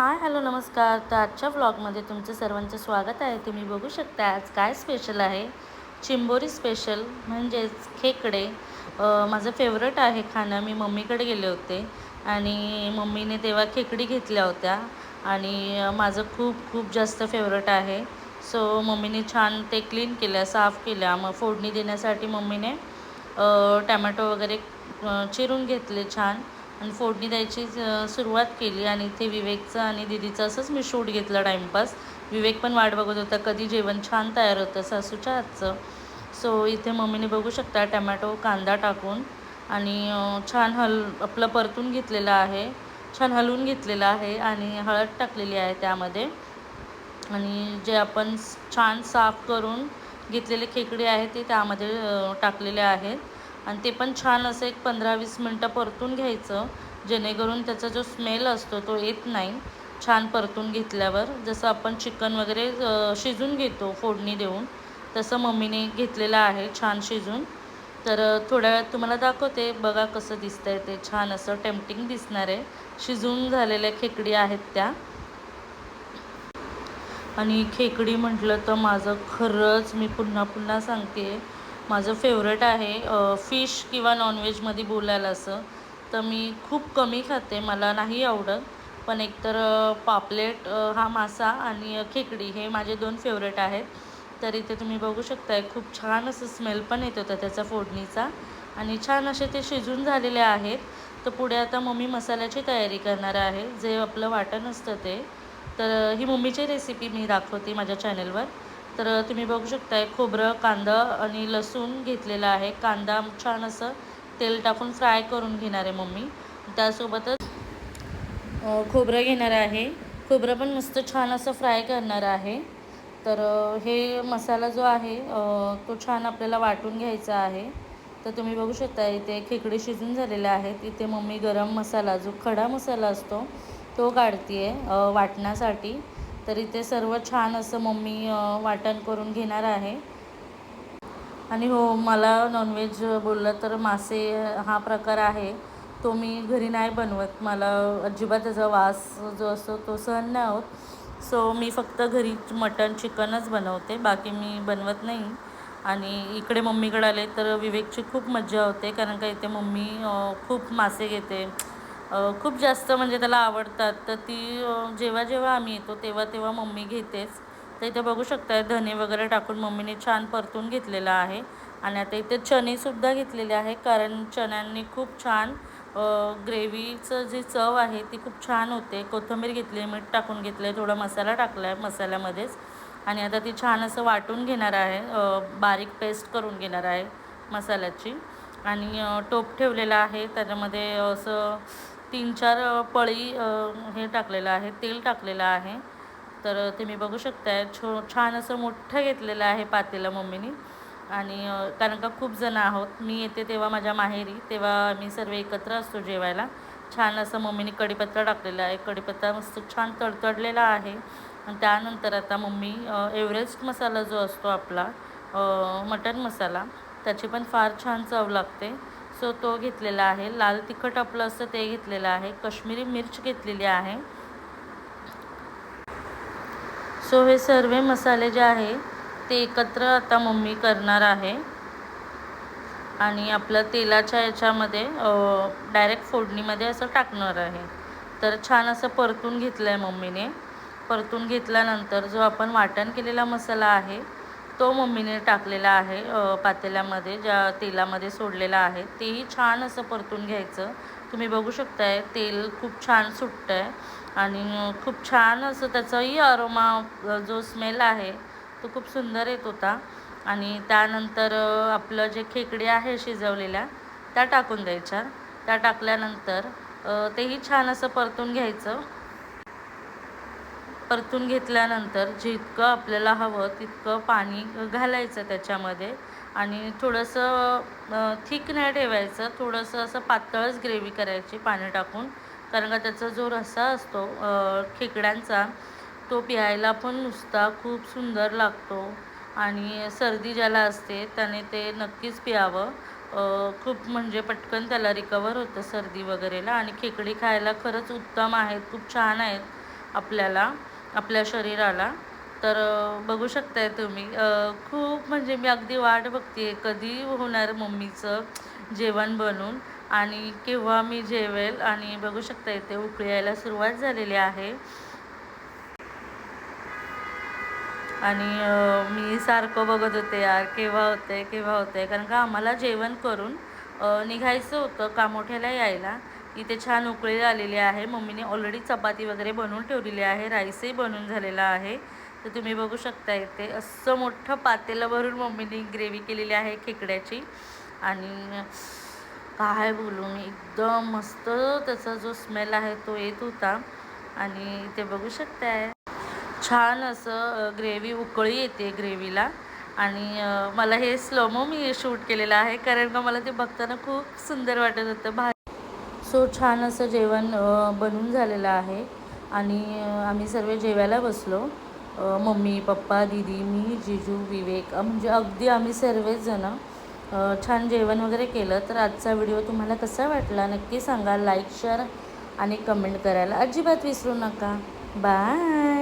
Hi hello नमस्कार. तर आजच्या व्लॉगमध्ये तुमचं सर्वांचं स्वागत आहे. तुम्ही बघू शकता आज काय स्पेशल आहे. चिंबोरी स्पेशल म्हणजेच खेकडे. माझं फेवरेट आहे खाणं. मी मम्मीकडे गेले होते आणि मम्मीने तेव्हा खेकडी घेतल्या होत्या आणि माझं खूप खूप जास्त फेवरेट आहे. सो मम्मीने छान ते क्लीन केल्या साफ केल्या. मग फोडणी देण्यासाठी मम्मीने टमॅटो टॅमॅटो वगैरे चिरून घेतले छान. आणि फोडणी द्यायची सुरुवात केली आणि इथे विवेकचं आणि दिदीचं असंच मी शूट घेतलं टाईमपास विवेक पण वाट बघत होता कधी जेवण छान तयार होतं सासूच्या हातचं. सो इथे मम्मीने बघू शकता टमॅटो कांदा टाकून आणि छान हल आपलं परतून घेतलेलं आहे. छान हलवून घेतलेलं आहे आणि हळद टाकलेली आहे त्यामध्ये. आणि जे आपण छान साफ करून घेतलेले खेकडे आहेत ते त्यामध्ये टाकलेले आहेत. आणि ते पण छान असं एक पंधरा वीस मिनटं परतून घ्यायचं. जेणेकरून त्याचा जो स्मेल असतो तो येत नाही. छान परतून घेतल्यावर. जसं आपण चिकन वगैरे शिजून घेतो फोडणी देऊन तसं मम्मीने घेतलेलं आहे छान शिजून. तर थोड्या वेळात तुम्हाला दाखवते. बघा कसं दिसतंय ते. छान असं टेम्पटिंग दिसणार आहे. शिजून झालेल्या खेकडी आहेत त्या. आणि खेकडी म्हटलं तर माझं खरंच मी पुन्हा पुन्हा सांगते माझं फेवरेट आहे फिश किंवा नॉनव्हेजमध्ये बोलायला असं. तर मी खूप कमी खाते मला नाही आवडत. पण एकतर पापलेट हा मासा आणि खेकडी हे माझे दोन फेवरेट आहेत. तर इथे तुम्ही बघू शकताय खूप छान असं स्मेल पण येत होता त्याचा फोडणीचा. आणि छान असे ते शिजून झालेले आहेत. तर पुढे आता मम्मी मसाल्याची तयारी करणार आहे जे आपलं वाटण असतं ते. तर ही मम्मीची रेसिपी मी दाखवते माझ्या चॅनलवर तर तुम्ही बघू शकताय खोबरं कांदा आणि लसूण घेतलेलं आहे. कांदा छान असं तेल टाकून फ्राय करून घेणार आहे मम्मी. त्यासोबतच खोबरं घेणार आहे. खोबरं पण मस्त छान असं फ्राय करणार आहे. तर हे मसाला जो आहे तो छान आपल्याला वाटून घ्यायचा आहे. तर तुम्ही बघू शकता इथे खेकडे शिजून झालेले आहेत. इथे मम्मी गरम मसाला जो खडा मसाला असतो तो काढते आहे वाटण्यासाठी. तर इथे सर्व छान असं मम्मी वाटण करून घेणार आहे. आणि हो मला नॉनव्हेज बोललं तर मासे हा प्रकार आहे. तो मी घरी नाही बनवत. मला अजिबात त्याचा वास जो असतो तो सहन नाही होत. सो मी फक्त घरी मटन चिकनच बनवते. बाकी मी बनवत नाही. आणि इकडे मम्मीकडे आले तर विवेकची खूप मज्जा होते. कारण का इथे मम्मी खूप मासे घेते. खूप जास्त म्हणजे त्याला आवडतात. तर ती जेव्हा जेव्हा आम्ही येतो तेव्हा तेव्हा मम्मी घेतेच. तर इथे बघू शकताय धने वगैरे टाकून मम्मीने छान परतून घेतलेलं आहे. आणि आता इथे चणेसुद्धा घेतलेले आहे कारण चण्यांनी खूप छान ग्रेव्हीचं जी चव आहे ती खूप छान होते. कोथिंबीर घेतली मीठ टाकून घेतलं आहे थोडा मसाला टाकला आहे मसाल्यामध्येच. आणि आता ती छान असं वाटून घेणार आहे बारीक पेस्ट करून घेणार आहे मसाल्याची. आणि टोप ठेवलेला आहे त्याच्यामध्ये असं तीन चार पळी हे टाकलेलं आहे तेल टाकलेलं आहे. तर तुम्ही बघू शकताय छो छान असं मोठं घेतलेलं आहे पातेलं मम्मीनी. आणि कारण का खूप जण आहोत. मी येते तेव्हा माझ्या माहेरी तेव्हा आम्ही सर्व एकत्र असतो जेवायला. छान असं मम्मीने कढीपत्ता टाकलेला आहे. कढीपत्ता मस्त छान तडतडलेला आहे. आणि त्यानंतर आता मम्मी एव्हरेस्ट मसाला जो असतो आपला मटन मसाला त्याची पण फार छान चव लागते. सो तो घेतलेला आहे. लाल तिखट आपलं असतं ते घेतलेलं आहे. कश्मीरी मिर्च घेतलेली आहे. सो हे सर्व मसाले जे आहे ते एकत्र आता मम्मी करणार आहे. आणि आपलं तेलाच्या याच्यामध्ये डायरेक्ट फोडणीमध्ये असं टाकणार आहे. तर छान असं परतून घेतलं आहे मम्मीने. परतून घेतल्यानंतर जो आपण वाटण केलेला मसाला आहे तो मम्मीने टाकलेला आहे पातेल्यामध्ये ज्या तेलामध्ये सोडलेला आहे. तेही छान असं परतून घ्यायचं. तुम्ही बघू शकताय तेल खूप छान सुटतं आहे आणि खूप छान असं त्याचाही अरोमा जो स्मेल आहे तो खूप सुंदर येत होता. आणि त्यानंतर आपलं जे खेकडे आहे शिजवलेल्या त्या टाकून द्यायच्या. त्या टाकल्यानंतर तेही छान असं परतून घ्यायचं. परतून घेतल्यानंतर जितकं आपल्याला हवं तितकं पाणी घालायचं त्याच्यामध्ये. आणि थोडंसं थिक नाही ठेवायचं थोडंसं असं पातळच ग्रेव्ही करायची पाणी टाकून. कारण का त्याचा जो रस्सा असतो खेकड्यांचा तो प्यायला पण नुसता खूप सुंदर लागतो. आणि सर्दी ज्याला असते त्याने ते नक्कीच प्यावं. खूप म्हणजे पटकन त्याला रिकवर होतं सर्दी वगैरेला. आणि खेकडी खायला खरंच उत्तम आहेत खूप छान आहेत आपल्याला. आपल्या शरीराला. तर बघू शकताय तुम्ही. खूप म्हणजे मी अगदी वाट बघते कधी होणार मम्मीचं जेवण बनून. आणि केव्हा मी जेवेल आणि बघू शकता इथे उकळी यायला सुरुवात झालेली आहे. आणि मी सारखं बघत होते यार केव्हा होतंय केव्हा होतंय. कारण का आम्हाला जेवण करून निघायचं होतं कामोठ्याला यायला. इथे छान उकळी आलेली आहे. मम्मीने ऑलरेडी चपाती वगैरे बनवून ठेवलेली आहे. राईसही बनवून झालेला आहे. तर तुम्ही बघू शकता इथे असं मोठं पातेलं भरून मम्मीने ग्रेव्ही केलेली आहे खेकड्याची. आणि काय बोलू मी एकदम मस्त त्याचा जो स्मेल आहे तो येत होता. आणि ते बघू शकताय छान असं ग्रेव्ही उकळी येते ग्रेव्हीला आणि मला हे स्लोमो मी शूट केलेलं आहे. कारण का मला ते बघताना खूप सुंदर वाटत होतं. भा सो छान असं जेवण बनून झालेलं आहे. आणि आम्ही सर्व जेवायला बसलो. मम्मी पप्पा दीदी मी जिजू विवेक म्हणजे अगदी आम्ही सर्वच जणं छान जेवण वगैरे केलं. तर आजचा व्हिडिओ तुम्हाला कसा वाटला नक्की सांगा. लाईक शेअर आणि कमेंट करायला अजिबात विसरू नका. बाय!